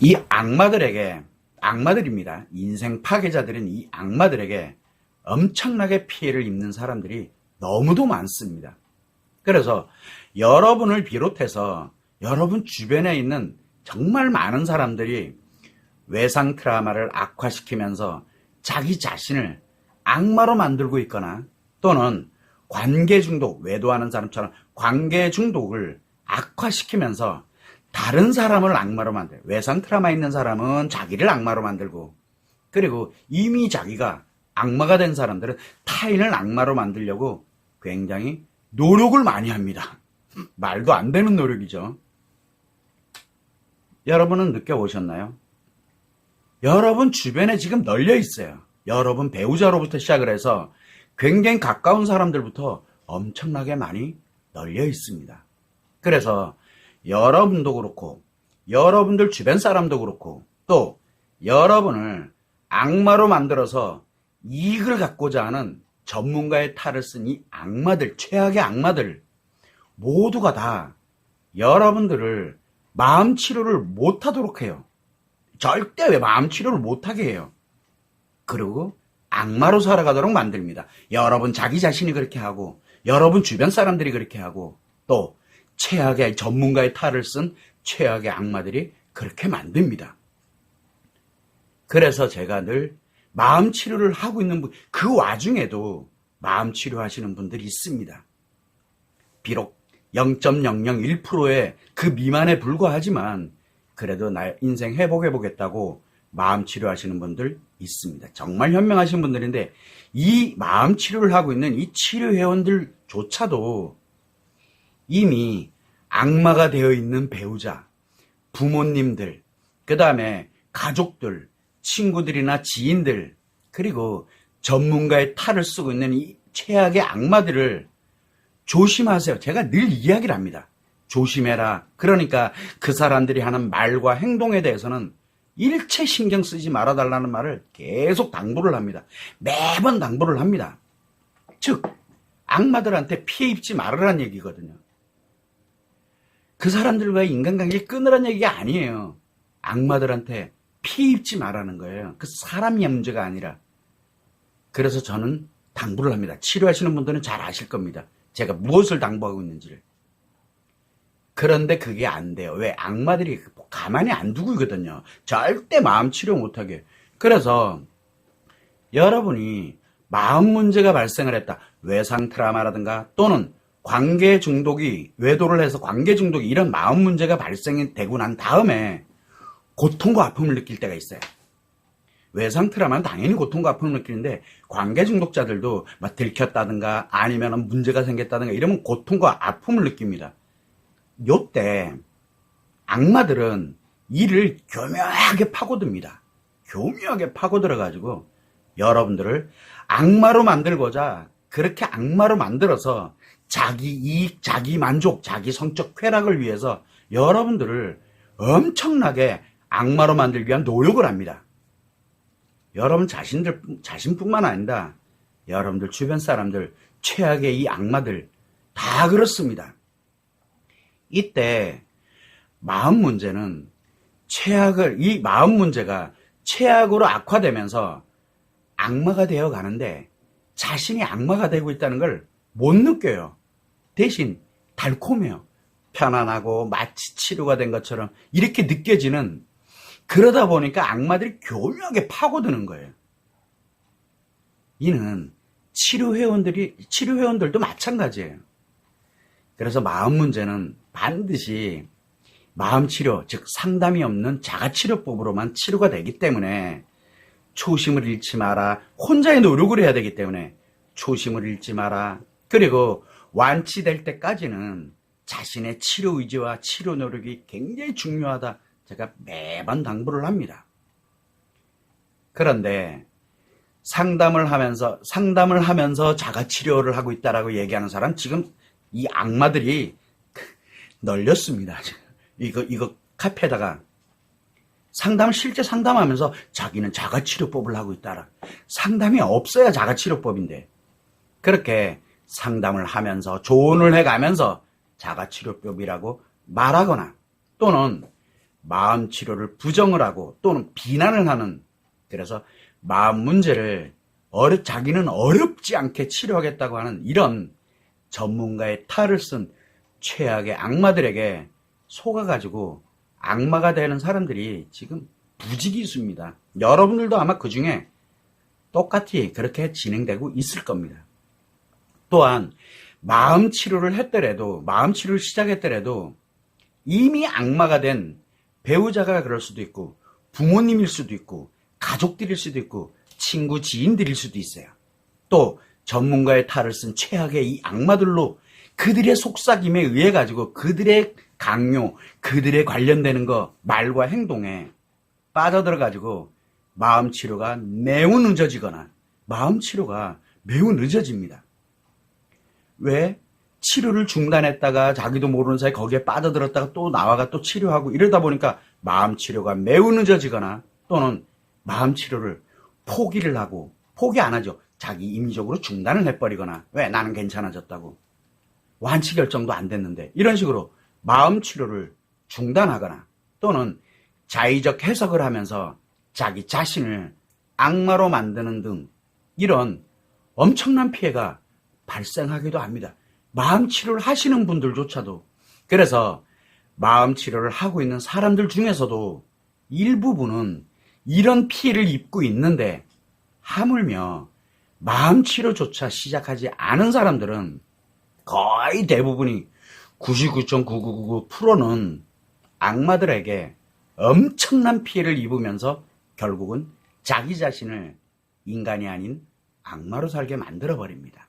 이 악마들에게 악마들입니다. 인생 파괴자들은 이 악마들에게 엄청나게 피해를 입는 사람들이 너무도 많습니다. 그래서 여러분을 비롯해서 여러분 주변에 있는 정말 많은 사람들이 외상 트라우마를 악화시키면서 자기 자신을 악마로 만들고 있거나 또는 관계 중독, 외도하는 사람처럼 관계 중독을 악화시키면서 다른 사람을 악마로 만들어요. 외상 트라우마 있는 사람은 자기를 악마로 만들고 그리고 이미 자기가 악마가 된 사람들은 타인을 악마로 만들려고 굉장히 노력을 많이 합니다. 말도 안 되는 노력이죠. 여러분은 느껴보셨나요? 여러분 주변에 지금 널려 있어요. 여러분 배우자로부터 시작을 해서 굉장히 가까운 사람들부터 엄청나게 많이 널려 있습니다. 그래서 여러분도 그렇고 여러분들 주변 사람도 그렇고 또 여러분을 악마로 만들어서 이익을 갖고자 하는 전문가의 탈을 쓴 이 악마들, 최악의 악마들 모두가 다 여러분들을 마음 치료를 못 하도록 해요. 절대 왜 마음 치료를 못 하게 해요. 그리고 악마로 살아가도록 만듭니다. 여러분 자기 자신이 그렇게 하고 여러분 주변 사람들이 그렇게 하고 또 최악의 전문가의 탈을 쓴 최악의 악마들이 그렇게 만듭니다. 그래서 제가 늘 마음 치료를 하고 있는 분, 그 와중에도 마음 치료하시는 분들이 있습니다. 비록 0.001%의 그 미만에 불과하지만 그래도 나 인생 회복해 보겠다고 마음 치료하시는 분들 있습니다. 정말 현명하신 분들인데 이 마음 치료를 하고 있는 이 치료 회원들조차도 이미 악마가 되어 있는 배우자, 부모님들, 그 다음에 가족들, 친구들이나 지인들, 그리고 전문가의 탈을 쓰고 있는 이 최악의 악마들을 조심하세요. 제가 늘 이야기를 합니다. 조심해라. 그러니까 그 사람들이 하는 말과 행동에 대해서는 일체 신경 쓰지 말아달라는 말을 계속 당부를 합니다. 매번 당부를 합니다. 즉, 악마들한테 피해 입지 말으란 얘기거든요. 그 사람들과의 인간관계 끊으란 얘기가 아니에요. 악마들한테 피해 입지 말라는 거예요. 그 사람이 문제가 아니라. 그래서 저는 당부를 합니다. 치료하시는 분들은 잘 아실 겁니다. 제가 무엇을 당부하고 있는지를. 그런데 그게 안 돼요. 왜? 악마들이 가만히 안 두고 있거든요. 절대 마음 치료 못하게. 그래서 여러분이 마음 문제가 발생을 했다. 외상 트라우마라든가 또는 관계 중독이 외도를 해서 관계 중독이 이런 마음 문제가 발생이 되고 난 다음에 고통과 아픔을 느낄 때가 있어요. 외상 트라우마는 당연히 고통과 아픔을 느끼는데 관계 중독자들도 막 들켰다든가 아니면 문제가 생겼다든가 이러면 고통과 아픔을 느낍니다. 요때 악마들은 이를 교묘하게 파고듭니다. 교묘하게 파고들어가지고 여러분들을 악마로 만들고자 그렇게 악마로 만들어서 자기 이익, 자기 만족, 자기 성적 쾌락을 위해서 여러분들을 엄청나게 악마로 만들기 위한 노력을 합니다. 여러분 자신들, 자신뿐만 아니라 여러분들 주변 사람들, 최악의 이 악마들 다 그렇습니다. 이때 마음 문제는 최악을, 이 마음 문제가 최악으로 악화되면서 악마가 되어 가는데 자신이 악마가 되고 있다는 걸 못 느껴요. 대신 달콤해요. 편안하고 마치 치료가 된 것처럼 이렇게 느껴지는 그러다 보니까 악마들이 교묘하게 파고드는 거예요. 이는 치료회원들이, 치료회원들도 마찬가지예요. 그래서 마음 문제는 반드시 마음 치료, 즉 상담이 없는 자가치료법으로만 치료가 되기 때문에 초심을 잃지 마라. 혼자의 노력을 해야 되기 때문에 초심을 잃지 마라. 그리고 완치될 때까지는 자신의 치료 의지와 치료 노력이 굉장히 중요하다. 제가 매번 당부를 합니다. 그런데 상담을 하면서 상담을 하면서 자가 치료를 하고 있다라고 얘기하는 사람 지금 이 악마들이 널렸습니다. 이거 이거 카페에다가 상담을 실제 상담하면서 자기는 자가치료법을 하고 있다라. 상담이 없어야 자가치료법인데 그렇게 상담을 하면서 조언을 해가면서 자가치료법이라고 말하거나 또는 마음 치료를 부정을 하고 또는 비난을 하는 그래서 마음 문제를 어려 자기는 어렵지 않게 치료하겠다고 하는 이런 전문가의 탈을 쓴 최악의 악마들에게 속아가지고 악마가 되는 사람들이 지금 부지기수입니다. 여러분들도 아마 그 중에 똑같이 그렇게 진행되고 있을 겁니다. 또한 마음 치료를 했더라도 마음 치료를 시작했더라도 이미 악마가 된 배우자가 그럴 수도 있고 부모님일 수도 있고 가족들일 수도 있고 친구 지인들일 수도 있어요. 또 전문가의 탈을 쓴 최악의 이 악마들로 그들의 속삭임에 의해 가지고 그들의 강요, 그들의 관련되는 거 말과 행동에 빠져들어 가지고 마음 치료가 매우 늦어지거나 마음 치료가 매우 늦어집니다. 왜? 치료를 중단했다가 자기도 모르는 사이 거기에 빠져들었다가 또 나와가 또 치료하고 이러다 보니까 마음 치료가 매우 늦어지거나 또는 마음 치료를 포기를 하고 포기 안 하죠. 자기 임의적으로 중단을 해버리거나 왜 나는 괜찮아졌다고 완치 결정도 안 됐는데 이런 식으로 마음 치료를 중단하거나 또는 자의적 해석을 하면서 자기 자신을 악마로 만드는 등 이런 엄청난 피해가 발생하기도 합니다. 마음 치료를 하시는 분들조차도 그래서 마음 치료를 하고 있는 사람들 중에서도 일부분은 이런 피해를 입고 있는데 하물며 마음 치료조차 시작하지 않은 사람들은 거의 대부분이 99.9999%는 악마들에게 엄청난 피해를 입으면서 결국은 자기 자신을 인간이 아닌 악마로 살게 만들어 버립니다.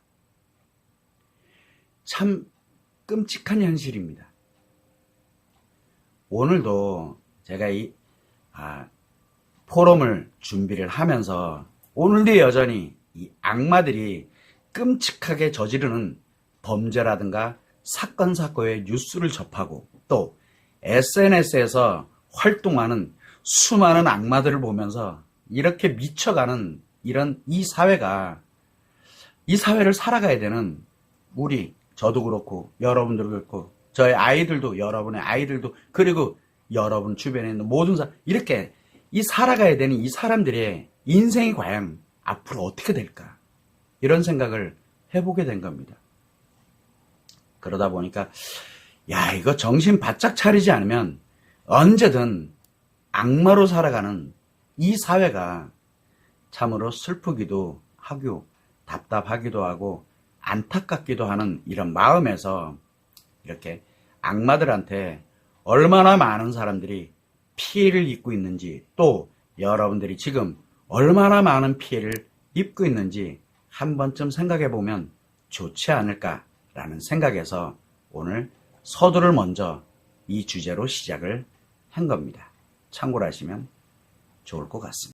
참 끔찍한 현실입니다. 오늘도 제가 이 아, 포럼을 준비를 하면서 오늘도 여전히 이 악마들이 끔찍하게 저지르는 범죄라든가 사건 사고의 뉴스를 접하고 또 SNS에서 활동하는 수많은 악마들을 보면서 이렇게 미쳐가는 이런 이 사회가 이 사회를 살아가야 되는 우리 저도 그렇고 여러분들도 그렇고 저희 아이들도 여러분의 아이들도 그리고 여러분 주변에 있는 모든 사람 이렇게 이 살아가야 되는 이 사람들의 인생이 과연 앞으로 어떻게 될까 이런 생각을 해보게 된 겁니다. 그러다 보니까 야 이거 정신 바짝 차리지 않으면 언제든 악마로 살아가는 이 사회가 참으로 슬프기도 하고 답답하기도 하고 안타깝기도 하는 이런 마음에서 이렇게 악마들한테 얼마나 많은 사람들이 피해를 입고 있는지 또 여러분들이 지금 얼마나 많은 피해를 입고 있는지 한 번쯤 생각해 보면 좋지 않을까 라는 생각에서 오늘 서두를 먼저 이 주제로 시작을 한 겁니다. 참고로 하시면 좋을 것 같습니다.